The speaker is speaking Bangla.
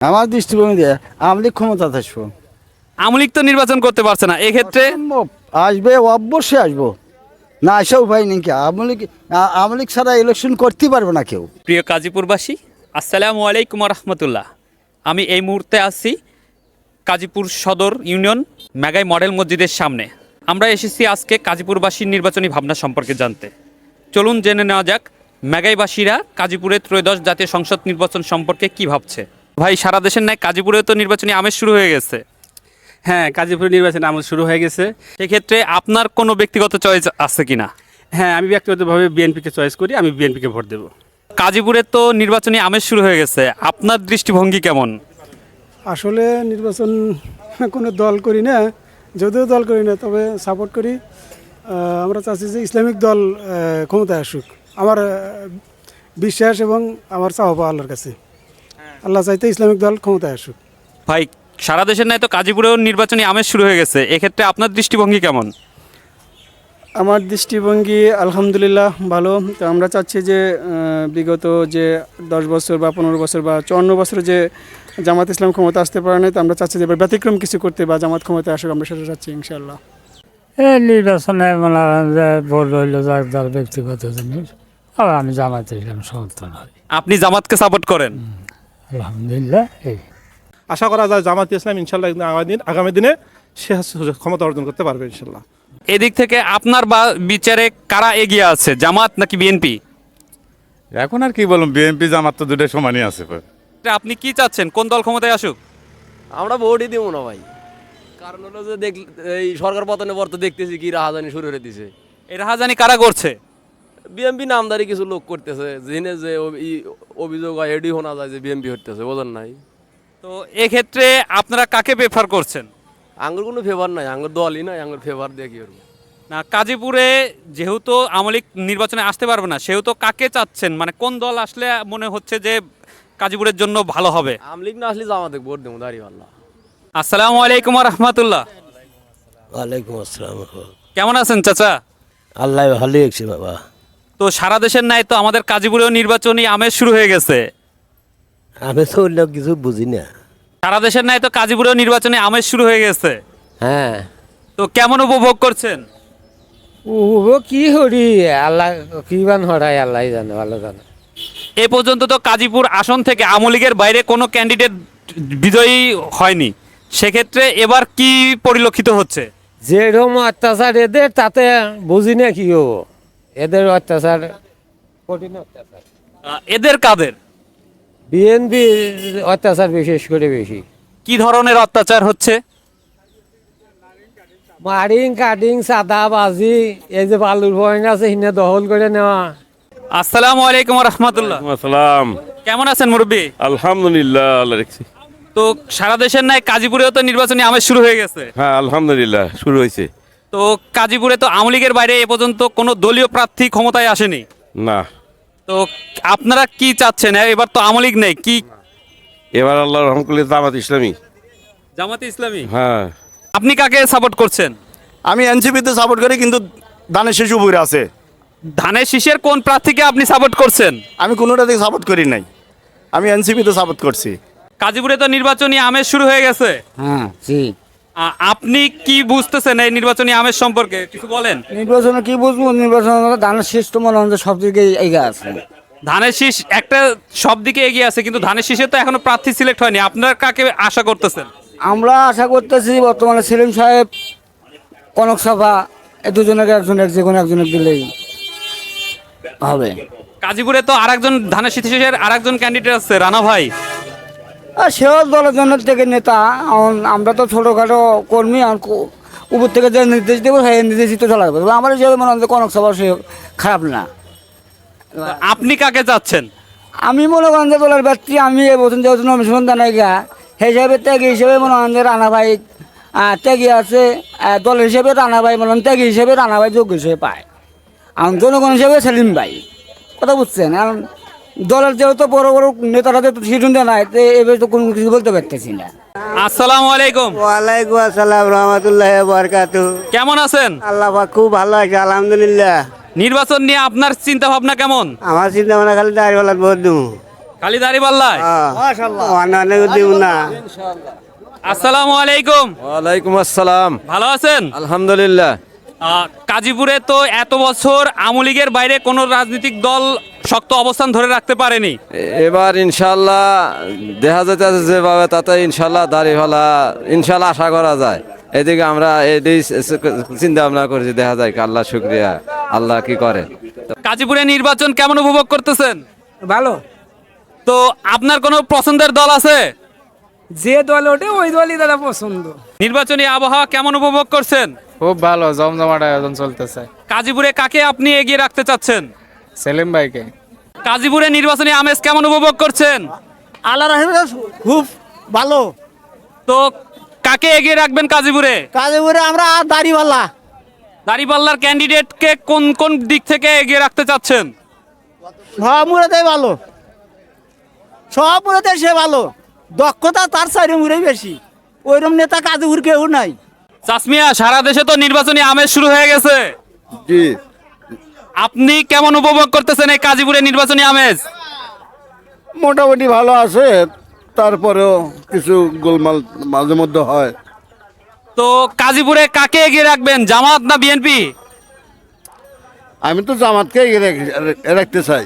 আমার দৃষ্টিভঙ্গি দিয়ে আমলি ক্ষমতা আসব আমলিক তো নির্বাচন করতে পারছে না এক্ষেত্রে? আসবে অবশ্যই আসব। না আসা উপায় নেই কি আমলিক আমলিক ছাড়া ইলেকশন করতে পারবে না কেউ। প্রিয় কাজীপুরবাসী আসসালামু আলাইকুম রহমতুল্লাহ আমি এই মুহূর্তে আছি কাজীপুর সদর ইউনিয়ন মেগাই মডেল মসজিদের সামনে। আমরা এসেছি আজকে কাজীপুরবাসীর নির্বাচনী ভাবনা সম্পর্কে জানতে। চলুন জেনে নেওয়া যাক মেগাইবাসীরা কাজীপুরের ত্রয়োদশ জাতীয় সংসদ নির্বাচন সম্পর্কে কি ভাবছে। ভাই সারা দেশের ন্যায় কাজীপুরে তো নির্বাচনী আমেজ শুরু হয়ে গেছে। হ্যাঁ কাজীপুর নির্বাচন আমল শুরু হয়ে গেছে। সেক্ষেত্রে আপনার কোনো ব্যক্তিগত চয়েস আছে কিনা? হ্যাঁ আমি ব্যক্তিগতভাবে বিএনপিকে চয়েস করি আমি বিএনপিকে ভোট দেবো। কাজীপুরে তো নির্বাচনী আমেজ শুরু হয়ে গেছে। আপনার দৃষ্টিভঙ্গি কেমন? আসলে নির্বাচন কোনো দল করি না যদিও দল করি না তবে সাপোর্ট করি। আহ, আমরা চাচ্ছি যে ইসলামিক দল আহ, ক্ষমতায় আসুক। আমার আহ, বিশ্বাস এবং আমার চাওয়া পাওয়া আল্লাহর কাছে। আল্লাহ চাইতে ইসলামিক দল ক্ষমতায় আসুক। ভাই সারা দেশের নাই তো কাজীপুরেও নির্বাচনী আমেজ শুরু হয়ে গেছে। এক্ষেত্রে আপনার দৃষ্টিভঙ্গি কেমন? আমার দৃষ্টিভঙ্গি আলহামদুলিল্লাহ ভালো। তো আমরা চাচ্ছি যে বিগত যে দশ বছর বা পনেরো বছর বা চুয়ান্ন বছর যে জামাত ইসলাম ক্ষমতা আসতে পারে না তো আমরা চাচ্ছি যে এবার ব্যতিক্রম কিছু করতে বা জামাত ক্ষমতা আসুক আমরা সেটা চাচ্ছি ইনশাল্লাহ এই নির্বাচনে মনে ভোট হইল যার যার ব্যক্তিগত জিনিস। আবার আমি জামাতে ইসলাম সমর্থন হই আপনি জামাতকে সাপোর্ট করেন? আলহামদুলিল্লাহ এই। আশা করা যায় জামাত ইসলাম ইনশাল্লাহ একদিন আগামী দিন আগামী দিনে সে ক্ষমতা অর্জন করতে পারবে ইনশাল্লাহ। এদিক থেকে আপনার বা বিচারে কারা এগিয়ে আছে? জামাত নাকি বিএনপি? এখন আর কি বলুন বিএনপি জামাত তো দুটো সমানই আছে আপনি কি চাচ্ছেন? কোন দল ক্ষমতায় আসুক? আমরা ভোটই দিব না ভাই। কারণ হলো যে দেখ এই সরকার পতনের পর তো দেখতেছি কি রাহাজানি শুরু করে দিছে। এই রাহাজানি কারা করছে? বিএমপি নামদারি কিছু লোক করতেছে যিনি যে অভিযোগ হয় এডি শোনা যায় যে বিএমপি হতেছে বোঝেন নাই। তো এক্ষেত্রে আপনারা কাকে প্রেফার করছেন? আঙ্গুর কোনো ফেভার নাই আঙ্গুর দলই নাই আঙ্গুর ফেভার দিয়ে কি করব? না কাজীপুরে যেহেতু আমলিক নির্বাচনে আসতে পারবে না সেহেতু কাকে চাচ্ছেন? মানে কোন দল আসলে মনে হচ্ছে যে কাজীপুরের জন্য ভালো হবে? আমলিক না আসলে জামাতে ভোট দেবো দাঁড়িয়ে আল্লাহ। আসসালামু আলাইকুম রহমতুল্লাহ। ওয়ালাইকুম আসসালাম। কেমন আছেন চাচা? আল্লাহ ভালো একছি বাবা। তো সারা দেশের নাই তো আমাদের কাজীপুরেও নির্বাচনী আমেজ শুরু হয়ে গেছে। আমি তো অন্য কিছু বুঝি না। সারা দেশের ন্যায় তো কাজীপুরেও নির্বাচনী আমেজ শুরু হয়ে গেছে। হ্যাঁ। তো কেমন উপভোগ করছেন? ও কি হরি আল্লাহ কি বান হরাই আল্লাহ জানে ভালো জানে। এ পর্যন্ত তো কাজীপুর আসন থেকে আমলিগের বাইরে কোনো ক্যান্ডিডেট বিজয়ী হয়নি। সেক্ষেত্রে এবার কি পরিলক্ষিত হচ্ছে? যেরকম অত্যাচার এদের তাতে বুঝি না কি হব। এদের অত্যাচার কঠিন অত্যাচার। এদের কাদের? বিএনপি অত্যাচার বিশেষ করে বেশি। কি ধরনের অত্যাচার হচ্ছে? মারিং কাটিং সাদা বাজি এই যে বালুর পয়েন্ট আছে হিনে দখল করে নেওয়া। আসসালামু আলাইকুম রহমতুল্লাহ আসসালাম। কেমন আছেন মুরব্বী? আলহামদুলিল্লাহ আল্লাহ রেখছি। তো সারা দেশের নাই কাজীপুরেও তো নির্বাচনী আমেজ শুরু হয়ে গেছে। হ্যাঁ আলহামদুলিল্লাহ শুরু হয়েছে। তো কাজীপুরে তো আমলিগের বাইরে এ পর্যন্ত কোনো দলীয় প্রার্থী ক্ষমতায় আসেনি। না। তো আপনারা কি চাচ্ছেন? এবার তো আমলিগ নেই। কি এবার আল্লাহ রহমকুল্লি জামাত ইসলামী। জামাতে ইসলামী? হ্যাঁ। আপনি কাকে সাপোর্ট করছেন? আমি এনসিপিতে সাপোর্ট করি কিন্তু দানের শিশু উপরে আছে। ধানের শীষের কোন প্রার্থীকে আপনি সাপোর্ট করছেন? আমি কোনোটা কোনোটাতে সাপোর্ট করি নাই। আমি এনসিপিতে সাপোর্ট করছি। কাজীপুরে তো নির্বাচনী আমেজ শুরু হয়ে গেছে। হ্যাঁ জি। আপনি কি বুঝতেছেন এই নির্বাচনী আমের সম্পর্কে? কিছু বলেন। নির্বাচনে কি বুঝব? নির্বাচন ধানের শেষ তো মনে হয় সব দিকে এগিয়ে আছে। ধানের শীষ একটা সব দিকে এগিয়ে আছে কিন্তু ধানের শীষে তো এখনও প্রার্থী সিলেক্ট হয়নি। আপনারা কাকে আশা করতেছেন? আমরা আশা করতেছি বর্তমানে সেলিম সাহেব কনক সভা এই দুজনের একজন এক যে কোনো একজনের দিলেই হবে। কাজীপুরে তো আরেকজন ধানের শীষের আরেকজন ক্যান্ডিডেট আছে রানা ভাই। আর সেও দলের জন্য থেকে নেতা। আমরা তো ছোটোখাটো কর্মী আর উপর থেকে যে নির্দেশ দেবো সেই নির্দেশই তো চলা যাবে আমার হিসেবে মনে হয় যে কনক সভা সে খারাপ না। আপনি কাকে চাচ্ছেন? আমি মনে করেন যে দলের ব্যক্তি আমি এবছর যেহেতু নমিশন গা সেই হিসাবে ত্যাগী হিসেবে মনে হয় যে রানা ভাই ত্যাগী আছে। দলের হিসেবে রানা ভাই মনে ত্যাগী হিসেবে রানা ভাই যোগ্য হিসেবে পায়। আর জনগণ হিসেবে সেলিম ভাই। কথা বুঝছেন? কারণ দলের যেহেতু বড় বড় নেতারা যেহেতু সিটুন নাই তো এবার তো কোনো কিছু বলতে পারতেছি না। আসসালামু আলাইকুম। ওয়ালাইকুম আসসালাম রহমতুল্লাহ বরকাত কেমন আছেন? আল্লাহ পাক খুব ভালো আছে আলহামদুলিল্লাহ। নির্বাচন নিয়ে আপনার চিন্তা ভাবনা কেমন? আমার চিন্তা ভাবনা খালি দাঁড়িয়ে ভোট দেবো খালি দাঁড়িপাল্লায় অনেক দিব না। আসসালামু আলাইকুম। ওয়ালাইকুম আসসালাম। ভালো আছেন? আলহামদুলিল্লাহ। আহ, গাজীপুরে তো এত বছর আওয়ামী লীগের বাইরে কোনো রাজনৈতিক দল শক্ত অবস্থান ধরে রাখতে পারেনি। এবার ইনশাল্লাহ দেখা যাইতেছে যেভাবে তাতে ইনশাল্লাহ দাড়ি ভালা ইনশাল্লাহ আশা করা যায়। এদিকে আমরা এদিকে চিন্তা ভাবনা করেছি দেখা যায় আল্লাহ শুক্রিয়া আল্লাহ কি করে। গাজীপুরে নির্বাচন কেমন উপভোগ করতেছেন? ভালো। তো আপনার কোনো পছন্দের দল আছে? যে দল ওঠে ওই দলই দাদা পছন্দ। নির্বাচনী আবহাওয়া কেমন উপভোগ করছেন? খুব ভালো জমজমাট আয়োজন চলতেছে। গাজীপুরে কাকে আপনি এগিয়ে রাখতে চাচ্ছেন? সেলিম ভাইকে। গাজীপুরে নির্বাচনী আমেজ কেমন উপভোগ করছেন? আল্লাহ রহমতে খুব ভালো। তো কাকে এগিয়ে রাখবেন গাজীপুরে কাজীপুরে আমরা দাড়িওয়ালা দাঁড়িপাল্লার ক্যান্ডিডেটকে কোন কোন দিক থেকে এগিয়ে রাখতে চাচ্ছেন? সব মুড়াতে ভালো। সব মুড়াতে সে ভালো। দক্ষতা তার চারি মুড়ে বেশি। ওইরকম নেতা কাজীপুর কেউ নাই। চাসমিয়া সারা দেশে তো নির্বাচনী আমেজ শুরু হয়ে গেছে। জি। আপনি কেমন উপভোগ করতেছেন এই কাজীপুরের নির্বাচনী আমেজ? মোটামুটি ভালো আছে তারপরেও কিছু গোলমাল মাঝে মধ্যে হয়। তো কাজীপুরে কাকে এগিয়ে রাখবেন জামাত না বিএনপি? আমি তো জামাতকে এগিয়ে রাখতে চাই।